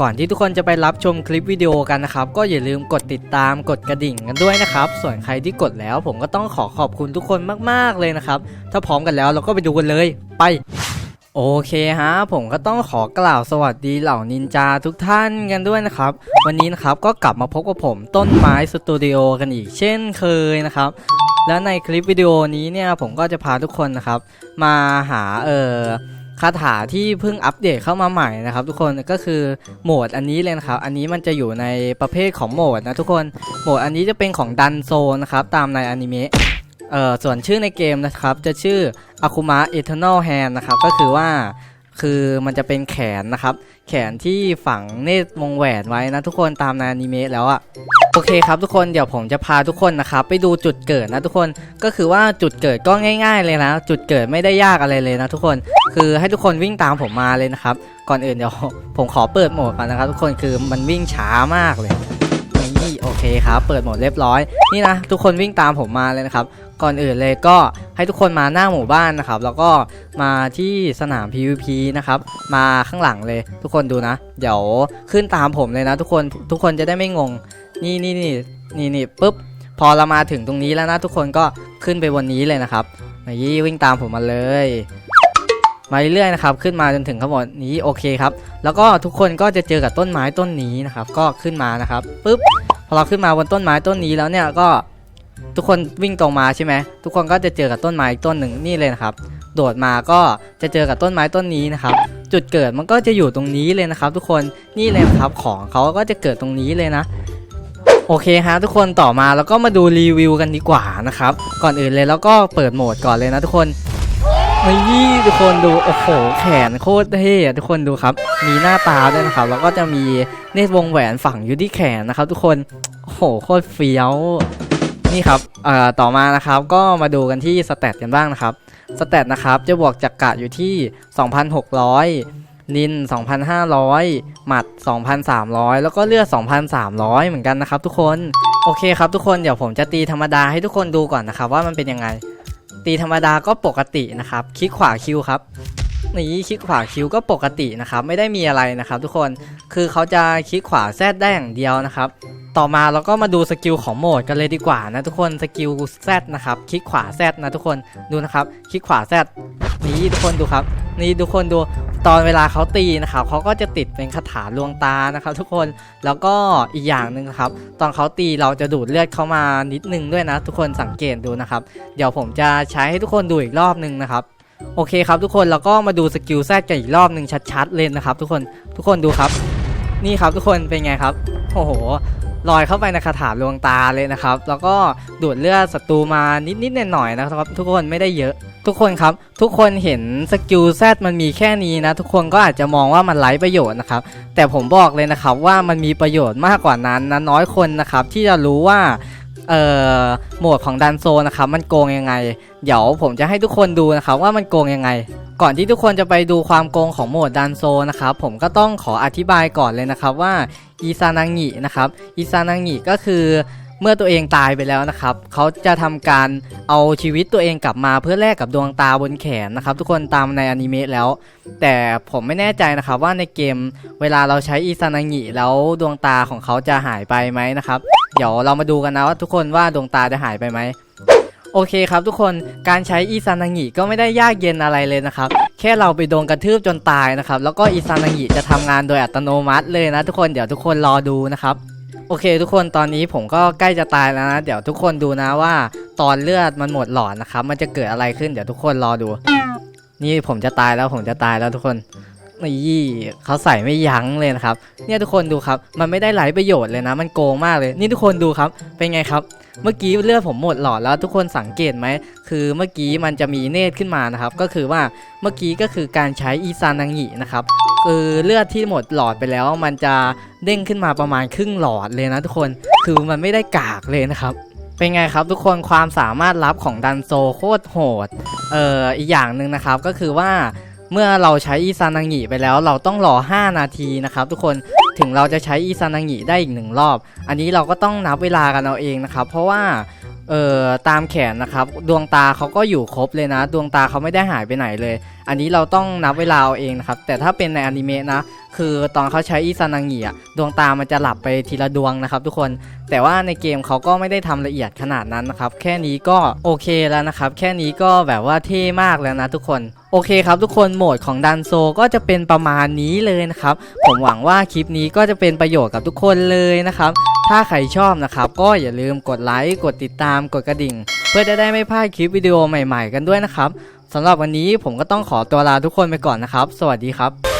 ก่อนที่ทุกคนจะไปรับชมคลิปวิดีโอกันนะครับ ก็อย่าลืมกดติดตามกดกระดิ่งกันด้วยนะครับ ส่วนใครที่กดแล้วผมก็ต้องขอขอบคุณทุกคนมากๆเลยนะครับ ถ้าพร้อมกันแล้วเราก็ไปดูกันเลยไป โอเคฮะ ผมก็ต้องขอกล่าวสวัสดีเหล่านินจาทุกท่านกันด้วยนะครับ วันนี้นะครับก็กลับมาพบกับผมต้นไม้สตูดิโอกันอีกเช่นเคยนะครับแล้วในคลิปวิดีโอนี้เนี่ยผมก็จะพาทุกคนนะครับ มาหาเอ่อ คาถาที่เพิ่งอัปเดตเข้ามาใหม่นะครับ ทุกคนก็คือโหมดอันนี้เลยนะครับ อันนี้มันจะอยู่ในประเภทของโหมดนะทุกคนโหมดอันนี้จะเป็นของดันโซนะครับ ตามในอนิเมะเอ่อส่วนชื่อในเกมนะครับ จะชื่ออาคุมะเอเทอร์นอลแฮนนะครับ ก็คือว่า คือมันจะเป็นแขนนะครับ แขนที่ฝังเนตรวงแหวนไว้นะทุกคนตามในอนิเมะแล้วอะโอเคครับทุกคนเดี๋ยวผมจะพาทุกคนนะครับไปดูจุดเกิดนะทุกคนก็คือว่าจุดเกิดก็ง่าย ๆ เลยนะ จุดเกิดไม่ได้ยากอะไรเลยนะทุกคนคือให้ทุกคนวิ่งตามผมมาเลยนะครับ ก่อนอื่นเดี๋ยวผมขอเปิดโหมดก่อนนะครับ ทุกคนคือมันวิ่งช้ามากเลย นี่โอเคครับ เปิดโหมดเรียบร้อย นี่นะทุกคนวิ่งตามผมมาเลยนะครับ ก่อนอื่นเลยก็ให้ทุกคนมาหน้าหมู่บ้านนะครับ แล้วก็มาที่สนาม PVP นะครับ มาข้างหลังเลยทุกคนดูนะ เดี๋ยวขึ้นตามผมเลยนะ ทุกคนทุกคนจะได้ไม่งง นี่นี่นี่นี่นี่ปุ๊บพอเรามาถึงตรงนี้แล้วนะทุกคนก็ขึ้นไปบนนี้เลยนะครับนี่วิ่งตามผมมาเลย มาเรื่อยๆนะครับขึ้นมาจนถึงข้างบนนี้โอเคครับ แล้วก็ทุกคนก็จะเจอกับต้นไม้ต้นนี้นะครับ ก็ขึ้นมานะครับปุ๊บพอเราขึ้นมาบนต้นไม้ต้นนี้แล้วเนี่ยก็ทุกคนวิ่งตรงมาใช่ไหมทุกคนก็จะเจอกับต้นไม้ต้นหนึ่งนี่เลยนะครับ โดดมาก็จะเจอกับต้นไม้ต้นนี้นะครับ จุดเกิดมันก็จะอยู่ตรงนี้เลยนะครับ ทุกคนนี่เลยนะครับของเขาก็จะเกิดตรงนี้เลยนะโอเคฮะทุกคนต่อมาแล้วก็มาดูรีวิวกันดีกว่านะครับ ก่อนอื่นเลยแล้วก็เปิดโหมดก่อนเลยนะทุกคน นี่ทุกคนดูโอ้โหแขนโคตรเท่ทุกคนดูครับ มีหน้าตาด้วยนะครับ แล้วก็จะมีเนตวงแหวนฝังอยู่ที่แขนนะครับ ทุกคนโอ้โหโคตรเฟี้ยวนี่ครับเอ่อต่อมานะครับก็มาดูกันที่สเตตกันบ้างนะครับสเตตนะครับจะบวกจักกะอยู่ที่ 2,600 นิน 2,500 หมัด 2,300 แล้วก็เลือด 2,300 เหมือนกันนะครับทุกคนโอเคครับทุกคนเดี๋ยวผมจะตีธรรมดาให้ทุกคนดูก่อนนะครับว่ามันเป็นยังไง ตีธรรมดาก็ปกตินะครับ คลิกขวาคิวครับนี่คลิกขวาคิวก็ปกตินะครับ ไม่ได้มีอะไรนะครับ ทุกคนคือเขาจะคลิกขวาแซดได้อย่างเดียวนะครับ ต่อมาเราก็มาดูสกิลของโหมดกันเลยดีกว่านะทุกคนสกิลแซดนะครับ คลิกขวาแซดนะทุกคนดูนะครับ คลิกขวาแซดนี่ทุกคนดูครับ นี่ทุกคนดูตอนเวลาเขาตีนะครับเขาก็จะติดเป็นคาถาลวงตานะครับ ทุกคนแล้วก็อีกอย่างหนึ่งครับ ตอนเขาตีเราจะดูดเลือดเข้ามานิดนึงด้วยนะ ทุกคนสังเกตดูนะครับ เดี๋ยวผมจะใช้ให้ทุกคนดูอีกรอบหนึ่งนะครับโอเคครับทุกคนแล้วก็มาดูสกิลแซดกันอีกรอบหนึ่งชัดๆเลยนะครับ ทุกคนทุกคนดูครับ นี่ครับทุกคนเป็นไงครับโอ้โห ลอยเข้าไปในคาถาลวงตาเลยนะครับ แล้วก็ดูดเลือดศัตรูมานิดๆหน่อยๆนะครับ ทุกคนไม่ได้เยอะ ทุกคนครับ ทุกคนเห็นสกิลแซดมันมีแค่นี้นะ ทุกคนก็อาจจะมองว่ามันไร้ประโยชน์นะครับ แต่ผมบอกเลยนะครับว่ามันมีประโยชน์มากกว่านั้นนะน้อยคนนะครับ ที่จะรู้ว่าเอ่อโหมดของดันโซนะครับมันโกงยังไง เดี๋ยวผมจะให้ทุกคนดูนะครับว่ามันโกงยังไง ก่อนที่ทุกคนจะไปดูความโกงของโหมดดันโซนะครับผมก็ต้องขออธิบายก่อนเลยนะครับว่า อีซานางินะครับอีซานางิก็คือเมื่อตัวเองตายไปแล้วนะครับ เขาจะทำการเอาชีวิตตัวเองกลับมาเพื่อแลกกับดวงตาบนแขนนะครับ ทุกคนตามในอนิเมะแล้ว แต่ผมไม่แน่ใจนะครับว่าในเกมเวลาเราใช้อีซานางิแล้วดวงตาของเขาจะหายไปไหมนะครับ เดี๋ยวเรามาดูกันนะว่าทุกคนว่าดวงตาจะหายไปไหม โอเคครับทุกคนการใช้อีซานางิก็ไม่ได้ยากเย็นอะไรเลยนะครับ แค่เราไปโดนกระทืบจนตายนะครับ แล้วก็อีซานางิจะทำงานโดยอัตโนมัติเลยนะทุกคนเดี๋ยวทุกคนรอดูนะครับโอเค ทุกคนตอนนี้ผมก็ใกล้จะตายแล้วนะ เดี๋ยวทุกคนดูนะว่า ตอนเลือดมันหมดหลอดนะครับ มันจะเกิดอะไรขึ้นเดี๋ยวทุกคนรอดู นี่ผมจะตายแล้วผมจะตายแล้วทุกคนนี่เขาใส่ไม่ยั้งเลยนะครับ เนี่ยทุกคนดูครับ มันไม่ได้ไร้ประโยชน์เลยนะ มันโกงมากเลย นี่ทุกคนดูครับ เป็นไงครับ เมื่อกี้เลือดผมหมดหลอดแล้วทุกคนสังเกตไหมคือเมื่อกี้มันจะมีเนตรขึ้นมานะครับ ก็คือว่าเมื่อกี้ก็คือการใช้อีซานังินะครับคือเลือดที่หมดหลอดไปแล้ว มันจะเด้งขึ้นมาประมาณครึ่งหลอดเลยนะทุกคนคือมันไม่ได้กากเลยนะครับเป็นไงครับทุกคนความสามารถลับของดันโซโคตรโหดเอ่ออีกอย่างหนึ่งนะครับก็คือว่า เมื่อเราใช้อีซานังิไปแล้วเราต้องรอ 5 นาทีนะครับทุกคนถึงเราจะใช้อีซานังิได้อีกหนึ่งรอบ อันนี้เราก็ต้องนับเวลากันเอาเองนะครับเพราะว่า เอ่อตามแขนนะครับ ดวงตาเขาก็อยู่ครบเลยนะ ดวงตาเขาไม่ได้หายไปไหนเลย อันนี้เราต้องนับเวลาเอาเองนะครับ แต่ถ้าเป็นในอนิเมะนะ คือตอนเขาใช้อิซานางิอะดวงตามันจะหลับไปทีละดวงนะครับ ทุกคน แต่ว่าในเกมเขาก็ไม่ได้ทำละเอียดขนาดนั้นนะครับ แค่นี้ก็โอเคแล้วนะครับ แค่นี้ก็แบบว่าเท่มากแล้วนะทุกคน โอเคครับทุกคน โหมดของดันโซก็จะเป็นประมาณนี้เลยนะครับ ผมหวังว่าคลิปนี้ก็จะเป็นประโยชน์กับทุกคนเลยนะครับ ถ้าใครชอบนะครับ ก็อย่าลืมกดไลค์ กดติดตาม กดกระดิ่ง เพื่อจะได้ไม่พลาดคลิปวิดีโอใหม่ ๆ กันด้วยนะครับสำหรับวันนี้ผมก็ต้องขอตัวลาทุกคนไปก่อนนะครับ สวัสดีครับ